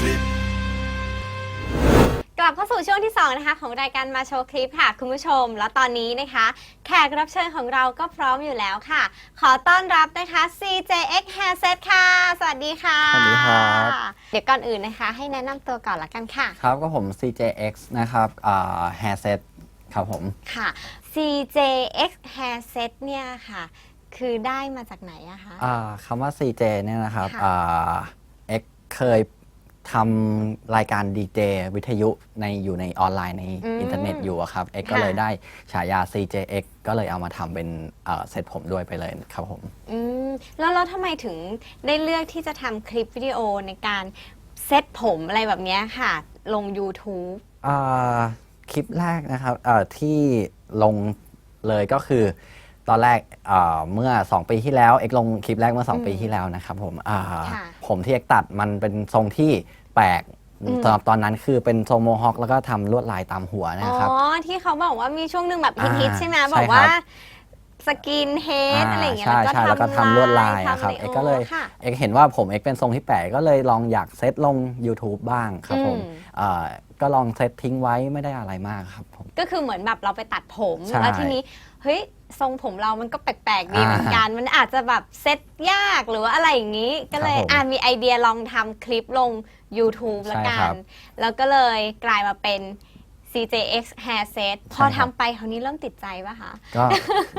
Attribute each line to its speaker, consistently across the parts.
Speaker 1: กลับเข้าสู่ช่วงที่ 2 นะคะของรายการมาโชว์คลิปค่ะ คุณผู้ชม แล้วตอนนี้นะคะ แขกรับเชิญของเราก็พร้อมอยู่แล้วค่ะ ขอต้อนรับนะคะ CJX Hairset ค่ะ สวัสดีค่ะ
Speaker 2: สวัสดีครับ
Speaker 1: เดี๋ยวก่อนอื่นนะคะ ให้แนะนำตัวก่อนละกันค่ะ
Speaker 2: ครับก็ผม CJX นะครับอ่า hairset ครับผม
Speaker 1: ค่ะ CJX Hairset เนี่ยค่ะ คือได้มาจากไหนอะคะ
Speaker 2: อ่าคำว่า CJ เนี่ยนะครับ
Speaker 1: ค่ะ
Speaker 2: อ่า X เคย ทำรายการดีเจวิทยุในอยู่ในออนไลน์ใน
Speaker 1: อืม
Speaker 2: อินเทอร์เน็ตอยู่อะครับ X ก็
Speaker 1: ค่ะ
Speaker 2: เลยได้ฉายา CJX ก็เลยเอามาทำเป็นเอ่อเซตผมด้วยไปเลยครับผม
Speaker 1: อืมแล้วแล้วทำไมถึงได้เลือกที่จะทำคลิปวิดีโอในการเซตผมอะไรแบบเนี้ยค่ะ ลง YouTube
Speaker 2: อ่าคลิปแรกนะครับเอ่อที่ลงเลยก็คือ ตอนแรกเอ่อเมื่อ 2 ปีที่แล้วเอกลงคลิปแรกเมื่อ 2 ปีที่แล้วนะครับผมอ่า
Speaker 1: ค่ะ
Speaker 2: ผมที่เอกตัดมันเป็นทรงที่แปลก
Speaker 1: อืม
Speaker 2: สำหรับตอนนั้นคือเป็นทรงโมฮอคแล้วก็ทำลวดลายตามหัว
Speaker 1: อ๋
Speaker 2: นะครับ
Speaker 1: อที่เขาบอกว่ามีช่วงหนึ่งแบบ
Speaker 2: อ่า
Speaker 1: ฮิตๆใช่ไหม
Speaker 2: ใช่
Speaker 1: บอกว่า
Speaker 2: ครับ
Speaker 1: สกินเฮดอะไรอย่างเงี้ย
Speaker 2: ใช่ใช่แล้วก็ทำลวดลาย
Speaker 1: ทำ
Speaker 2: อะครับะ
Speaker 1: ไเอ
Speaker 2: กก็เลย
Speaker 1: ค่ะ
Speaker 2: เอกเห็นว่าผมเอกเป็นทรงที่แปลกก็เลยลองอยากเซตลง YouTube บ้างครับผม
Speaker 1: อืม
Speaker 2: อ่า ก็ลองเซตทิ้งไว้ไม่ได้อะไรมากครับผม
Speaker 1: ก็คือเหมือนแบบเราไปตัดผม
Speaker 2: ใช่
Speaker 1: แล้วทีนี้เฮ้ยทรงผมเรามันก็แปลกๆดี
Speaker 2: อ่า
Speaker 1: เหมือนกัน มันอาจจะแบบเซตยากหรือว่าอะไรอย่างนี้ ก็เลย
Speaker 2: ครับผม
Speaker 1: อ่ามีไอเดียลองทำคลิปลง YouTube ละ
Speaker 2: ใช่
Speaker 1: กั
Speaker 2: ครั
Speaker 1: น
Speaker 2: บ
Speaker 1: แล้วก็เลยกลายมาเป็น CJX Hair Set พอ
Speaker 2: ใช่ครับ
Speaker 1: ทำไปคราวนี้เริ่มติดใจป่ะคะ
Speaker 2: ก็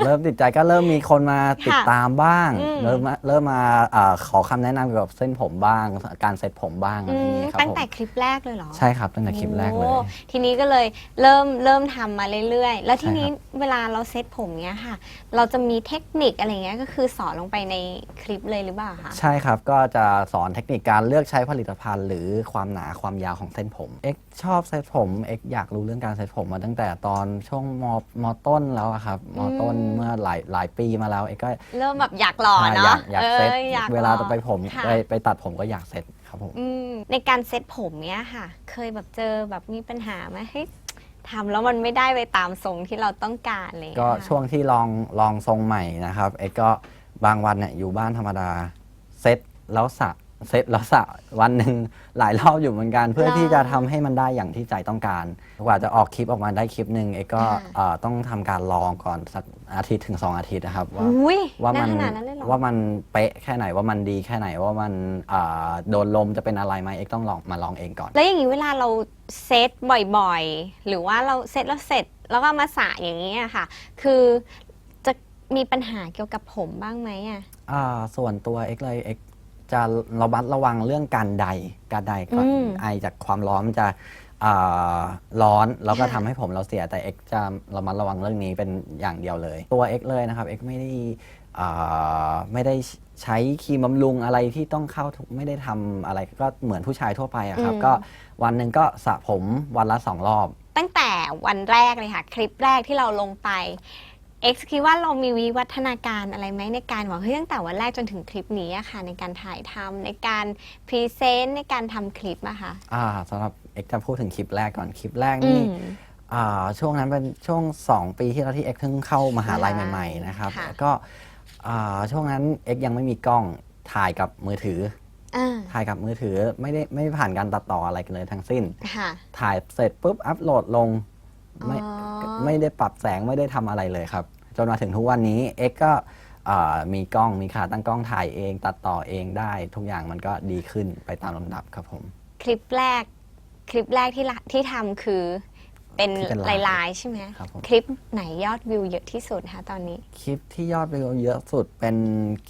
Speaker 2: เริ่มติดใจก็เริ่มมีคนมาติด
Speaker 1: ค่ะ
Speaker 2: ตามบ้าง
Speaker 1: อืม
Speaker 2: เริ่มมาเริ่มมาอาขอคำแนะนำเกี่ยวกับเส้นผมบ้าง การเซ็ตผมบ้างอะไรอย่างนี้ครับ
Speaker 1: ตั้ง
Speaker 2: ผม
Speaker 1: แต่คลิปแรกเลยเหรอ
Speaker 2: ใช่ครับตั้งแต่คลิปแรกเลย
Speaker 1: โอ้ทีนี้ก็เลยเริ่มเริ่มทำมาเรื่อยๆ แล้วทีนี้
Speaker 2: ใช่ครับ
Speaker 1: เวลาเราเซตผมเนี้ยค่ะ เราจะมีเทคนิคอะไรเงี้ยก็คือสอนลงไปในคลิปเลยหรือเปล่าคะ
Speaker 2: ใช่ครับ ก็จะสอนเทคนิคการเลือกใช้ผลิตภัณฑ์ หรือความหนาความยาวของเส้นผม เอ็กชอบเซ็ตผม เอ็กอยากรู้เรื่องการเซ็ตผมมาตั้งแต่ตอนช่วงมมต้นแล้วอะครับมต้น
Speaker 1: อืม
Speaker 2: เมื่อหลายหลายปีมาแล้วเอ็กก็
Speaker 1: เริ่มแบบอยากหล่อเนาะ
Speaker 2: อยากอยากเซ็ต
Speaker 1: อออยาก
Speaker 2: เวลา
Speaker 1: หอ
Speaker 2: ไปผม
Speaker 1: ค่ะ
Speaker 2: ไปไปตัดผมก็อยากเซ็ตครับผม
Speaker 1: อืมในการเซ็ตผมเนี้ยค่ะ เคยแบบเจอแบบมีปัญหาไหมเฮ้ยทำแล้วมันไม่ได้ไปตามทรงที่เราต้องการเลย
Speaker 2: ก็ช่วงที่ลองลองทรงใหม่นะครับเอ็กก็บางวันเนี่ยอยู่บ้านธรรมดาเซ็ตแล้วสระ เซ็ตแล้วสระวันหนึ่งหลายรอบอยู่เหมือนกัน เพื่อที่จะทำให้มันได้อย่างที่ใจต้องการกว่าจะออกคลิปออกมาได้คลิปหนึ่งเอ็กก็เอ่อต้องทำการลองก่อนสักอาทิตย์ถึง 2 อาทิตย์นะครับว่า
Speaker 1: อุ้ย
Speaker 2: ว่า
Speaker 1: นา
Speaker 2: มัน
Speaker 1: ขนาดนั้นเลยเหรอ
Speaker 2: ว่ามันเป๊ะแค่ไหนว่ามันดีแค่ไหนว่ามันอ่าโดนลมจะเป็นอะไรไหมเอ็กต้องลองมาลองเองก่อน
Speaker 1: แล้วอย่างนี้เวลาเราเซตบ่อยๆ หรือว่าเราเซตแล้วเสร็จแล้วก็มาสระอย่างนี้อะค่ะ คือจะมีปัญหาเกี่ยวกับผมบ้างไหมอะ
Speaker 2: อ่าส่วนตัวเอ็กเลยเอ็ก จะระมัดระวังเรื่องการใดการใดก่อน
Speaker 1: อืม
Speaker 2: ไอจากความร้อนมันจะอ่าร้อนแล้วก็
Speaker 1: ค่ะ
Speaker 2: ทำให้ผมเราเสียแต่เอ็กจะระมัดระวังเรื่องนี้เป็นอย่างเดียวเลย ตัวเอ็กเลยนะครับเอ็กไม่ได้อ่าไม่ได้ใช้ครีมบำรุงอะไรที่ต้องเข้าทุกไม่ได้ทำอะไรก็เหมือนผู้ชายทั่วไปอะครับ
Speaker 1: อืม
Speaker 2: ก็วันหนึ่งก็สระผมวันละสองรอบ
Speaker 1: ตั้งแต่วันแรกเลยค่ะ คลิปแรกที่เราลงไป X คิดว่าเรามีวิวัฒนาการอะไรไหมในการว่าเฮ้ยตั้งแต่วันแรกจนถึงคลิปนี้อะค่ะ ในการถ่ายทำในการพรีเซนต์ในการทำคลิปอะค่ะ
Speaker 2: อ่าสำหรับเอ็กจะพูดถึงคลิปแรกก่อนคลิปแรกนี่
Speaker 1: อืม
Speaker 2: อ่าช่วงนั้นเป็นช่วง 2 ปีที่เราที่เอ็กเพิ่งเข้ามหาลัย
Speaker 1: มหาลัย
Speaker 2: ใหม่ๆนะครับ
Speaker 1: ค่ะ
Speaker 2: ก็อ่าช่วงนั้นเอ็กยังไม่มีกล้องถ่ายกับมือถือ
Speaker 1: อ่า
Speaker 2: ถ่ายกับมือถือไม่ได้ไม่ผ่านการตัดต่ออะไรกันเลยทั้งสิ้น
Speaker 1: ค่ะ
Speaker 2: ถ่ายเสร็จปุ๊บอัพโหลดลง ไม่
Speaker 1: อ๋อ
Speaker 2: ไม่ได้ปรับแสงไม่ได้ทำอะไรเลยครับ จนมาถึงทุกวันนี้เอ็กก็อ่ามีกล้องมีขาตั้งกล้องถ่ายเอง ตัดต่อเองได้ ทุกอย่างมันก็ดีขึ้นไปตามลำดับครับผม
Speaker 1: คลิปแรก คลิปแรกที่ละที่ทำคือเป็น
Speaker 2: ที่เป็น
Speaker 1: ลา
Speaker 2: ลายย
Speaker 1: ลายๆใช่ไหม
Speaker 2: ครับผม
Speaker 1: คลิปไหนยอดวิวเยอะที่สุดคะตอนนี้
Speaker 2: คลิปที่ยอดวิวเยอะสุดเป็น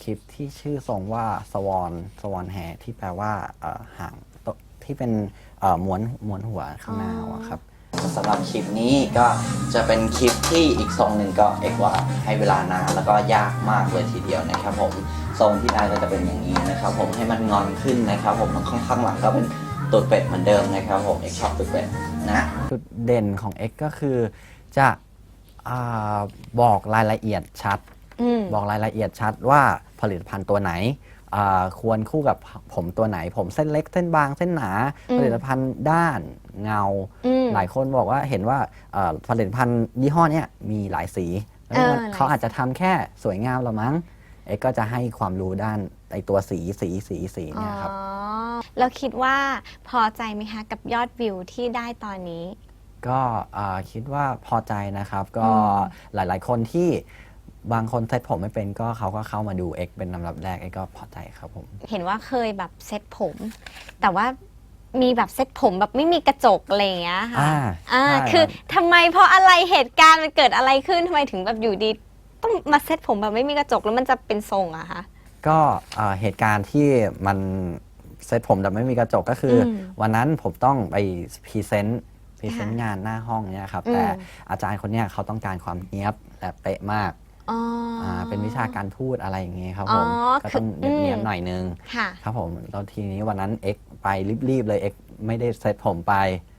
Speaker 2: คลิปที่ชื่อทรงว่าสวอนสวอนแฮที่แปลว่าเอ่อหางตที่เป็นเอ่อม้วนม้วนหัวข้างหน้า
Speaker 1: อ๋อ
Speaker 2: อะครับ สำหรับคลิปนี้ก็จะเป็นคลิปที่อีกทรงหนึ่งก็เอกว่าให้เวลานานแล้วก็ยากมากเลยทีเดียวนะครับผมทรงที่ได้ก็จะเป็นอย่างนี้นะครับผมให้มันงอนขึ้นนะครับผมข้างข้างหลังก็เป็นตูดเป็ดเหมือนเดิมนะครับผมเอกชอบตูดเป็ดนะจุดเด่นของเอกก็คือจะอาบอกรายละเอียดชัด
Speaker 1: อืม
Speaker 2: บอกรายละเอียดชัดว่าผลิตภัณฑ์ตัวไหนอ่าควรคู่กับผมตัวไหน ผมเส้นเล็กเส้นบางเส้นหนา
Speaker 1: อืม
Speaker 2: ผลิตภัณฑ์ด้านเงา
Speaker 1: อืม
Speaker 2: หลายคนบอกว่าเห็นว่าเอ่อผลิตภัณฑ์ยี่ห้อเนี้ยมีหลายสีแล้ว
Speaker 1: เออ
Speaker 2: มัน
Speaker 1: หลาย
Speaker 2: เขาอาจจะทำแค่สวยงามละมั้งเอ็กก็จะให้ความรู้ด้านไอตัวสีสีสีสีเนี่ยครับ
Speaker 1: อ๋อเราคิดว่าพอใจไหมคะกับยอดวิวที่ได้ตอนนี้
Speaker 2: ก็อ่าคิดว่าพอใจนะครับ ก็
Speaker 1: อืม
Speaker 2: หลาย ๆ คนที่บางคนเซตผมไม่เป็นก็เขาก็เข้ามาดู X เป็นลำดับแรก X ก็พอใจครับผม
Speaker 1: เห็นว่าเคยแบบเซ็ตผม แต่ว่า มีแบบเซ็ตผมแบบไม่มีกระจกอะไรอย่างเงี้ยค่ะ
Speaker 2: อ่า
Speaker 1: อ่า
Speaker 2: ใช่
Speaker 1: คือ
Speaker 2: รับ
Speaker 1: ทำไมเพราะอะไรเหตุการณ์มันเกิดอะไรขึ้นทำไมถึงแบบอยู่ดี ต้องมาเซ็ตผมแบบไม่มีกระจกแล้วมันจะเป็นทรงอะคะ
Speaker 2: ก็อ่าเหตุการณ์ที่มันเซตผมแบบไม่มีกระจกก็คืออ
Speaker 1: ม
Speaker 2: วันนั้นผมต้องไปพรีเซนต์พรีเซนต์
Speaker 1: ค่ะ
Speaker 2: งานหน้าห้องเนี่ยครับ
Speaker 1: อืม
Speaker 2: แต่อาจารย์คนเนี้ยเขาต้องการความเนี้ยบและเป๊ะมาก
Speaker 1: อ๋ออา
Speaker 2: เป็นวิชาการพูดอะไรอย่างเงี้ยครับ
Speaker 1: อ๋
Speaker 2: ผ
Speaker 1: อ
Speaker 2: มก็
Speaker 1: คือ
Speaker 2: ต้อง
Speaker 1: อืม
Speaker 2: เนี้ยบๆหน่อยนึง
Speaker 1: ค่ะ
Speaker 2: ครับผมแล้วทีนี้วันนั้น X ไปรีบๆเลย X ไม่ได้เซตผมไป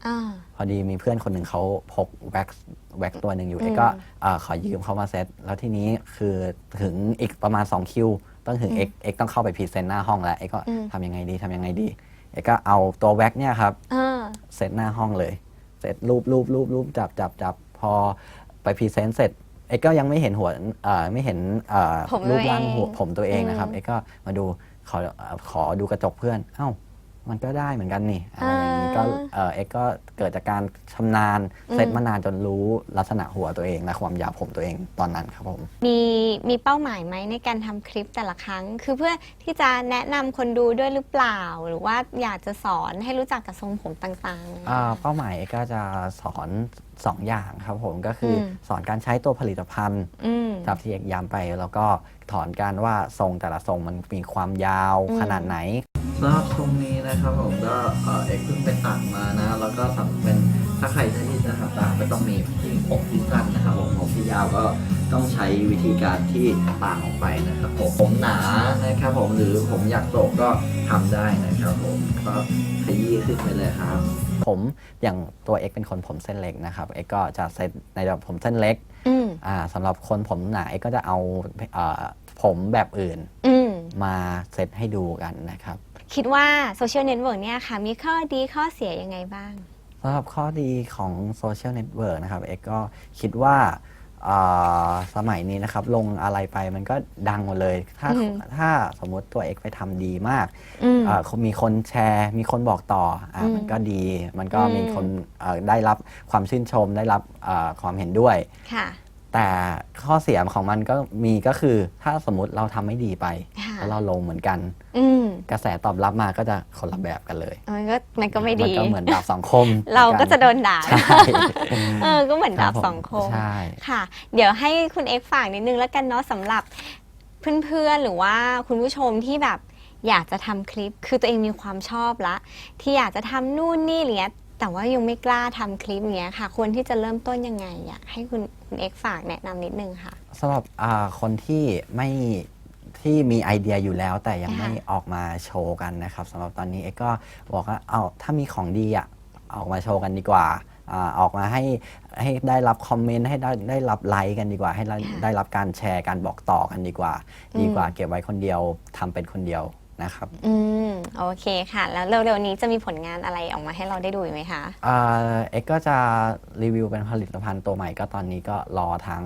Speaker 1: อ่า
Speaker 2: พอดีมีเพื่อนคนหนึ่งเขาพกแว็กซ์แว็กซ์ตัวหนึ่งอยู่
Speaker 1: อืม
Speaker 2: เอ็กก็เอ่อขอยืมเขามาเซตแล้วทีนี้คือถึงอีกประมาณ 2 คิว ต้องถึง
Speaker 1: อืม
Speaker 2: เอ็กเอ็กต้องเข้าไปพรีเซนต์หน้าห้องแล้วเอ็กก็
Speaker 1: อืม
Speaker 2: ทำยังไงดีทำยังไงดีเอ็กก็เอาตัวแว็กซ์เนี่ยครับ
Speaker 1: อ่า
Speaker 2: เซตหน้าห้องเลยเซตรูปรูปรูปรูปจับจับจับพอไปพรีเซนต์เสร็จ เอ็กก็ยังไม่เห็นหัวเอ่อไม่เห็นเอ่อ
Speaker 1: ผม
Speaker 2: รู
Speaker 1: ตัว
Speaker 2: ป
Speaker 1: เอง
Speaker 2: ร่างหัวผมตัวเองนะครับ
Speaker 1: อืม
Speaker 2: เอ็กก็มาดูขอเอ่อขอดูกระจกเพื่อน เอ้า มันก็ได้เหมือนกันนี่อะไรอย่างนี้ก็
Speaker 1: อ่า
Speaker 2: เอ่อเอ็กก็เกิดจากการชำนาญ
Speaker 1: อืม
Speaker 2: เซตมานานจนรู้ลักษณะหัวตัวเอง และความยาวผมตัวเองตอนนั้นครับผม
Speaker 1: มีมีเป้าหมายไหมในการทำคลิปแต่ละครั้ง คือเพื่อที่จะแนะนำคนดูด้วยหรือเปล่า หรือว่าอยากจะสอนให้รู้จักกับทรงผมต่างๆเลย
Speaker 2: อ่าเป้าหมายเอ็กก็จะสอน2อย่างครับผมก็คืออ
Speaker 1: ม
Speaker 2: สอนการใช้ตัวผลิตภัณฑ์
Speaker 1: อืม
Speaker 2: จากที่เอกย้ำไปแล้วก็ถอนการว่าทรงแต่ละทรงมันมีความยาว
Speaker 1: อืม
Speaker 2: ขนาดไหน สำหรับทรงนี้นะครับผมก็เอ่อเอกเพิ่งไปตัดมานะ แล้วก็สำเป็นถ้าใครที่จะทำตามก็ต้องมีผมที่สั้นนะครับผมผมที่ยาวก็ต้องใช้วิธีการที่ต่างออกไปนะครับผมผมหนานะครับผมหรือผมอยากโศกก็ทำได้นะครับผมก็ขยี้ขึ้นไปเลยครับ ผมอย่างตัวเอกเป็นคนผมเส้นเล็กนะครับเอกก็จะเซตในแบบผมเส้นเล็ก
Speaker 1: อืม
Speaker 2: อ่าสำหรับคนผมหนาเอกก็จะเอาเอ่อผมแบบอื่น
Speaker 1: อืม
Speaker 2: มาเซตให้ดูกันนะครับ
Speaker 1: คิดว่าโซเชียลเน็ตเวิร์กเนี่ยค่ะ มีข้อดีข้อเสียยังไงบ้าง
Speaker 2: สำหรับข้อดีของโซเชียลเน็ตเวิร์กนะครับเอกก็คิดว่าอ่าสมัยนี้นะครับลงอะไรไปมันก็ดังหมดเลย ถ้า
Speaker 1: อือหือ
Speaker 2: ถ้าสมมุติตัวเอกไปทำดีมาก
Speaker 1: อืม
Speaker 2: อ่ามีคนแชร์ มีคนบอกต่ออ่า
Speaker 1: อืม
Speaker 2: มันก็ดี มันก็
Speaker 1: อืม
Speaker 2: มีคนเอ่อได้รับความชื่นชมได้รับอ่าความเห็นด้วย
Speaker 1: ค่ะ
Speaker 2: แต่ข้อเสียของมันก็มีก็คือถ้าสมมติเราทำไม่ดีไป
Speaker 1: ค่ะ
Speaker 2: แล้วเราลงเหมือนกัน
Speaker 1: อืม
Speaker 2: กระแสตอบรับมาก็จะคนละแบบกันเลย
Speaker 1: มันก็มันก็ไม่
Speaker 2: มั
Speaker 1: ดี
Speaker 2: ก็เหมือนดาบสองคม
Speaker 1: เราก็จะโดนด่า
Speaker 2: ใช่
Speaker 1: เออก็เหมือน
Speaker 2: ครั
Speaker 1: ดา
Speaker 2: บบผม
Speaker 1: สองคม
Speaker 2: ใช่
Speaker 1: ค่ะ เดี๋ยวให้คุณเอ็กซ์ฝากนิดนึงแล้วกันเนาะสำหรับเพื่อนๆหรือว่าคุณผู้ชมที่แบบอยากจะทำคลิป คือตัวเองมีความชอบละ ที่อยากจะทำนู่นนี่อะไรเงี้ย แต่ว่ายังไม่กล้าทำคลิปเนี้ยค่ะ ควรที่จะเริ่มต้นยังไง อยากให้คุณคุณเอ็กซ์ฝากแนะนำนิดนึงค่ะ
Speaker 2: สำหรับอ่าคนที่ไม่ที่มีไอเดียอยู่แล้ว แต่ยัง
Speaker 1: ค่ะ
Speaker 2: ไม่ออกมาโชว์กันนะครับสำหรับตอนนี้เอกก็บอกว่าเอาถ้ามีของดีอะออกมาโชว์กันดีกว่าอาออกมาให้ให้ได้รับคอมเมนต์ให้ได้ได้รับไลค์กันดีกว่า ให้ได้
Speaker 1: ค่ะ
Speaker 2: ได้รับการแชร์การบอกต่อกันดีกว่า
Speaker 1: อืม
Speaker 2: ดีกว่าเก็บไว้คนเดียวทำเป็นคนเดียว นะครับ
Speaker 1: อืมโอเคค่ะ แล้วเร็วๆนี้จะมีผลงานอะไรออกมาให้เราได้ดูอีกไหมคะ
Speaker 2: อ่าเอกก็จะรีวิวเป็นผลิตภัณฑ์ตัวใหม่ก็ตอนนี้ก็รอทาง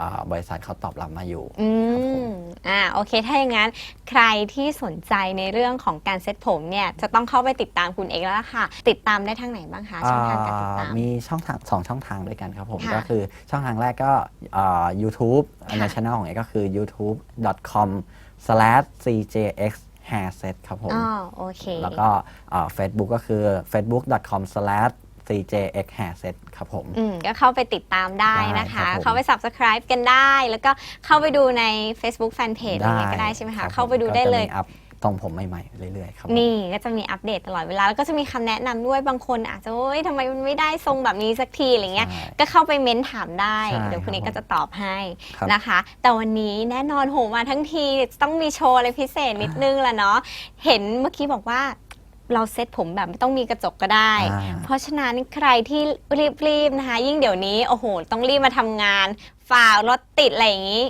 Speaker 2: อ่าบริษัทเขาตอบรับมาอยู่
Speaker 1: อื
Speaker 2: ครับผม
Speaker 1: มอ่าโอเค ถ้าอย่างนั้นใครที่สนใจในเรื่องของการเซ็ตผมเนี่ยจะต้องเข้าไปติดตามคุณเอกแล้วล่ะค่ะ ติดตามได้ทางไหนบ้างคะช่องทางการติดตาม
Speaker 2: อ่ามีช่องทางสองช่องทางด้วยกันครับผม
Speaker 1: ค่ะ
Speaker 2: ก็คือช่องทางแรกก็อ่า YouTube
Speaker 1: ค่ะ
Speaker 2: ในช่องของเอกก็คือ youtube.com/cjx hairset ครับผม
Speaker 1: อ๋อโอเค
Speaker 2: แล้วก็อ่า Facebook ก็คือ facebook.com/cjx hairset ครับผม
Speaker 1: อืมก็เข้าไปติดตามได้นะคะ
Speaker 2: ได้ครับผม
Speaker 1: เข้าไป subscribe กันได้ แล้วก็เข้าไปดูใน Facebook Fanpage อะไรเงี้ยก็ได้ใช่ไหม
Speaker 2: ครั
Speaker 1: คะ
Speaker 2: บ
Speaker 1: เข้าไปดู
Speaker 2: ผม
Speaker 1: ได้
Speaker 2: ก็จะ
Speaker 1: เลย
Speaker 2: มีอัพ ตรงผมใหม่ๆเรื่อยๆครับผม
Speaker 1: นี่ก็จะมีอัปเดตตลอดเวลา แล้วก็จะมีคำแนะนำด้วยบางคนอาจจะโอ๊ยทำไมมันไม่ได้ทรงแบบนี้สักทีอะไรเงี้ย
Speaker 2: ใช่
Speaker 1: ก็เข้าไปเม้นถามได้
Speaker 2: ใช่
Speaker 1: เดี๋ยวคุณเอก
Speaker 2: ครับ
Speaker 1: ก็จะตอบให้
Speaker 2: ครับ
Speaker 1: นะคะ แต่วันนี้แน่นอนโหมาทั้งทีต้องมีโชว์อะไรพิเศษนิดนึงละเนาะเห็นเมื่อกี้บอกว่าเราเซ็ตผมแบบไม่ต้องมีกระจกก็ได้
Speaker 2: อ่า
Speaker 1: เพราะฉะนั้นใครที่รีบๆนะคะ ยิ่งเดี๋ยวนี้ โอ้โห ต้องรีบมาทำงานฝ่ารถติดอะไรอย่างนี้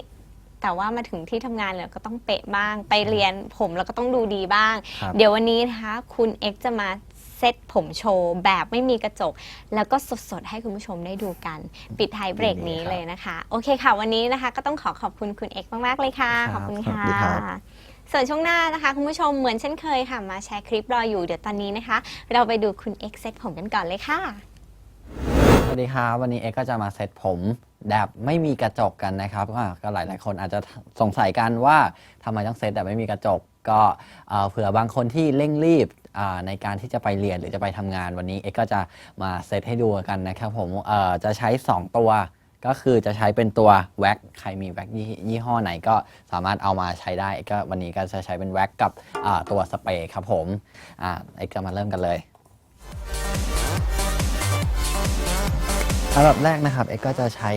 Speaker 1: แต่ว่ามาถึงที่ทำงานเนี่ยก็ต้องเป๊ะบ้าง ไปเรียนผมแล้วก็ต้องดูดีบ้าง
Speaker 2: ครับ
Speaker 1: เดี๋ยววันนี้นะคะคุณเอ็กซ์จะมาเซตผมโชว์แบบไม่มีกระจก แล้วก็สดๆ ให้คุณผู้ชมได้ดูกัน ปิดท้ายเบรกนี้
Speaker 2: ยินดีครับ
Speaker 1: เลยนะคะ โอเคค่ะ วันนี้นะคะ ก็ต้องขอขอบคุณคุณเอ็กซ์มากๆเลยค่ะ
Speaker 2: ค
Speaker 1: ข
Speaker 2: รั
Speaker 1: อบบคุณ
Speaker 2: สวั
Speaker 1: ค่ะ
Speaker 2: สดีครับ
Speaker 1: ส่วนช่วงหน้านะคะ คุณผู้ชมเหมือนเช่นเคยค่ะ มาแชร์คลิปรออยู่เดี๋ยวตอนนี้นะคะ เราไปดูคุณ X เซตผมกันก่อนเลยค่ะ
Speaker 2: สวัสดีครับวันนี้เอ็กก็จะมาเซตผมแบบไม่มีกระจกกันนะครับอ่าก็หลาย ๆ คนอาจจะสงสัยกันว่าทำไมต้องเซตแบบไม่มีกระจก ก็เผื่อบางคนที่เร่งรีบในการที่จะไปเรียนหรือจะไปทำงานวันนี้เอ็กก็จะมาเซตให้ดูกันนะครับผมจะใช้ 2 ตัวก็คือจะใช้เป็นตัวแว็กใครมีแว็กยี่ยี่ห้อไหนก็สามารถเอามาใช้ได้ก็วันนี้ก็จะใช้เป็นแว็กกับตัวสเปรย์ครับผมอ่าเอ็กก็มาเริ่มกันเลย อันดับแรกนะครับเอ็กก็จะใช้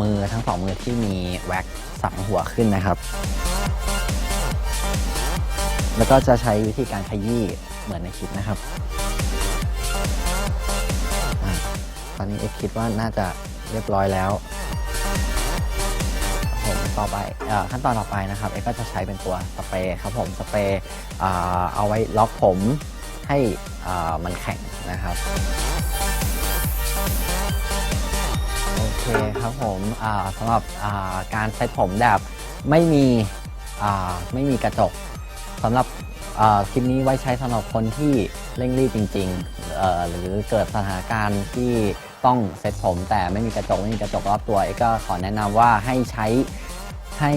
Speaker 2: มือทั้งสองมือที่มีแว็กสังหัวขึ้นนะครับ แล้วก็จะใช้วิธีการขยี้เหมือนในคลิปนะครับอตอนนี้เอ็กคิดว่าน่าจะเรียบร้อยแล้วผมต่อไปอขั้นตอนต่อไปนะครับเอ็กก็จะใช้เป็นตัวสเปรย์ครับผมสเปรย์เอาไว้ล็อกผมให้มันแข็งนะครับ เคครับผมสำหรับการเซ็ตผมแบบไม่มีไม่มีกระจกสำหรับคลิปนี้ไว้ใช้สำหรับคนที่เร่งรีบจริงๆ หรือเกิดสถานการณ์ที่ต้องเซ็ตผม แต่ไม่มีกระจกไม่มีกระจกรอบตัวเอกก็ขอแนะนำว่าให้ใช้ให้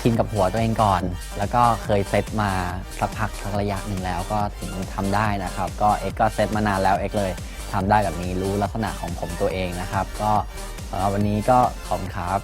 Speaker 2: ชินกับหัวตัวเองก่อน แล้วก็เคยเซตมาสักพักสักระยะหนึ่งแล้วก็ถึงทำได้นะครับ ก็เอกก็เซตมานานแล้วเอกเลย ทำได้แบบนี้รู้ลักษณะของผมตัวเองนะครับ ก็สำหรับวันนี้ก็ขอบคุณครับ